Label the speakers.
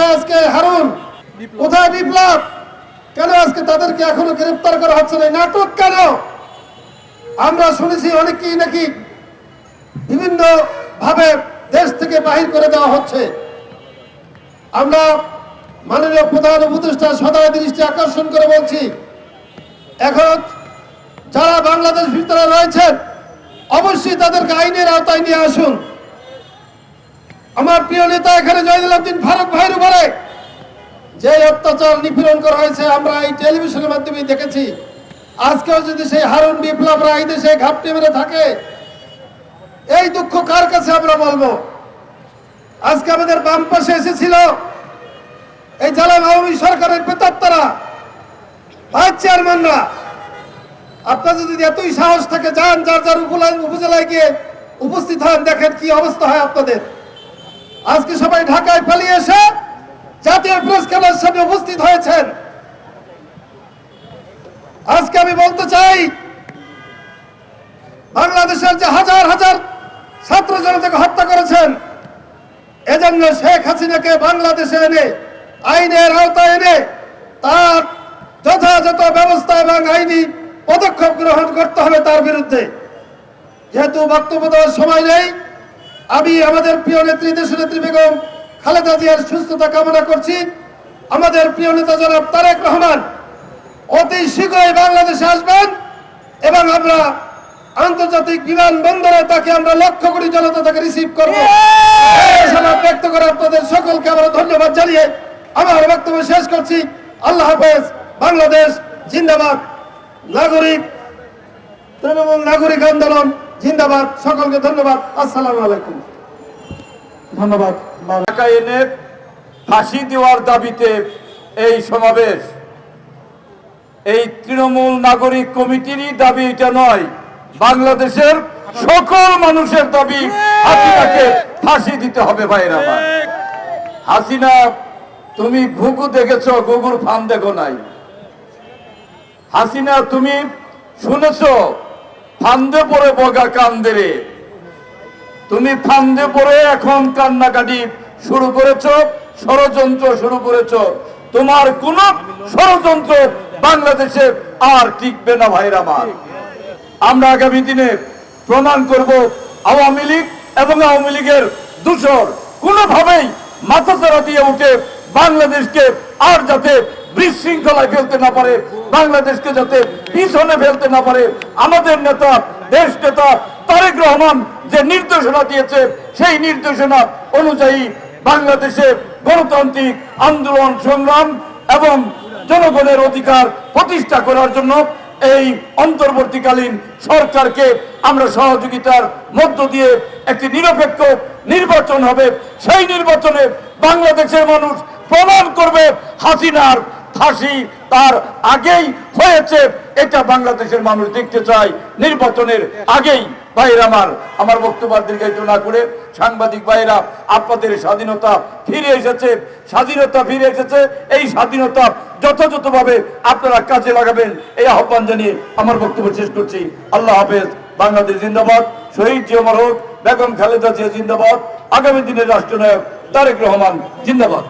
Speaker 1: কোথায় আজকে হারুন? কোথায় বিপ্লব? কেন আজকে তাদেরকে এখনও গ্রেফতার করা হচ্ছে না? নাটক কেন? আমরা শুনেছি অনেকেই নাকি বিভিন্ন ভাবে দেশ থেকে বাহির করে দেওয়া হচ্ছে। আমরা মাননীয় প্রধান উপদেষ্টা সদয় দৃষ্টি আকর্ষণ করে বলছি, এখন যারা বাংলাদেশ ভিতরে রয়েছেন, অবশ্যই তাদেরকে আইনের আওতায় নিয়ে আসুন। আমার প্রিয় নেতা এখানে জয়দুল আব্দিন ফারুক ভাইয়ের উপরে। যে অত্যাচার নিপীড়ন করা হয়েছে, আমরা এই টেলিভিশনের মাধ্যমে দেখেছি। আজকেও যদি সেই হারুন বিপ্লবরা এই দেশে ঘাপটি মেরে থাকে, এই দুঃখ কার কাছে আমরা বলব? আজকে আমাদের বাম পাশে এসেছিল এই জালাম আওয়ামী সরকারের পেতাত্তারা, ভাইস চেয়ারম্যানরা। আপনাদের যদি এতই সাহস থাকে, যান, যার যার উপজেলায় গিয়ে উপস্থিত হন, দেখেন কি অবস্থা হয় আপনাদের। আজকে সবাই ঢাকায় পালিয়ে এসে জাতীয় প্রেস ক্লাবের সামনে উপস্থিত হয়েছেন। আজকে আমি বলতে চাই, বাংলাদেশের যে হাজার হাজার ছাত্র জনতাকে হত্যা করেছেন, এজন্য শেখ হাসিনাকে বাংলাদেশে এনে, আইনের আওতায় এনে, তার যথাযথ ব্যবস্থা এবং আইনি পদক্ষেপ গ্রহণ করতে হবে তার বিরুদ্ধে। যেহেতু বক্তব্য দেওয়ার সময় নেই আমি আমাদের প্রিয় নেত্রী, দেশনেত্রী বেগম খালেদা জিয়ার সুস্থতা কামনা করছি। আমাদের প্রিয় নেতা জনাব তারেক রহমান, অতি শীঘ্রই বাংলাদেশে আসবেন এবং আমরা আন্তর্জাতিক বিমানবন্দরে তাকে আমরা লক্ষ্য কোটি জনতা তাকে রিসিভ করব। ব্যক্ত করে আপনাদের সকলকে আমরা ধন্যবাদ জানিয়ে আমার বক্তব্য শেষ করছি। আল্লাহ হাফেজ, বাংলাদেশ জিন্দাবাদ। নাগরিক, তৃণমূল নাগরিক আন্দোলন জিন্দাবাদ, সকলকে ধন্যবাদ, আসসালামু আলাইকুম। ধন্যবাদ
Speaker 2: ঢাকায় এনে ফাঁসি দেওয়ার দাবিতে এই সমাবেশ। এই তৃণমূল নাগরিক কমিটিরই দাবি এটা নয়, বাংলাদেশের সকল মানুষের দাবি হাসিনাকে ফাঁসি দিতে হবে ভাইরা হাসিনা, তুমি ঘুঘু দেখেছ, ঘুঘুর ফান দেখো নাই। হাসিনা, তুমি শুনেছো ফান্দে পড়ে বগা কান্দে রে তুমি ফান্দে পড়ে এখন কান্নাকাটি শুরু করেছ, ষড়যন্ত্র শুরু করেছ। তোমার কোন ষড়যন্ত্র বাংলাদেশে আর টিকবে না ভাইরা আমার। আমরা আগামী দিনে প্রমাণ করব আওয়ামী লীগ এবং আওয়ামী লীগের দূষর। কোনোভাবেই মাথাচাড়া দিয়ে উঠে বাংলাদেশকে আর যাতে বিশৃঙ্খলায় ফেলতে না পারে, বাংলাদেশকে যাতে পিছনে ফেলতে না পারে, আমাদের নেতা, দেশ নেতা তারেক রহমান যে নির্দেশনা দিয়েছে, সেই নির্দেশনা অনুযায়ী বাংলাদেশে গণতান্ত্রিক আন্দোলন, সংগ্রাম এবং জনগণের অধিকার প্রতিষ্ঠা করার জন্য এই অন্তর্বর্তীকালীন সরকারকে আমরা সহযোগিতার মধ্য দিয়ে একটি নিরপেক্ষ নির্বাচন হবে। সেই নির্বাচনে বাংলাদেশের মানুষ প্রমাণ করবে হাসিনার ফাঁসি তার আগেই হয়েছে। এটা বাংলাদেশের মানুষ দেখতে চায় নির্বাচনের আগেই। ভাইরা আমার আমার বক্তব্য দীর্ঘায়িত না করে সাংবাদিক ভাইরা আপনাদের স্বাধীনতা ফিরে এসেছে, স্বাধীনতা ফিরে এসেছে। এই স্বাধীনতা যথাযথভাবে আপনারা কাজে লাগাবেন এই আহ্বান জানিয়ে আমার বক্তব্য শেষ করছি। আল্লাহ হাফেজ, বাংলাদেশ জিন্দাবাদ। শহীদ জিয়মর হোক বেগম খালেদা জিয়া জিন্দাবাদ। আগামী দিনের রাষ্ট্রনায়ক তারেক রহমান জিন্দাবাদ।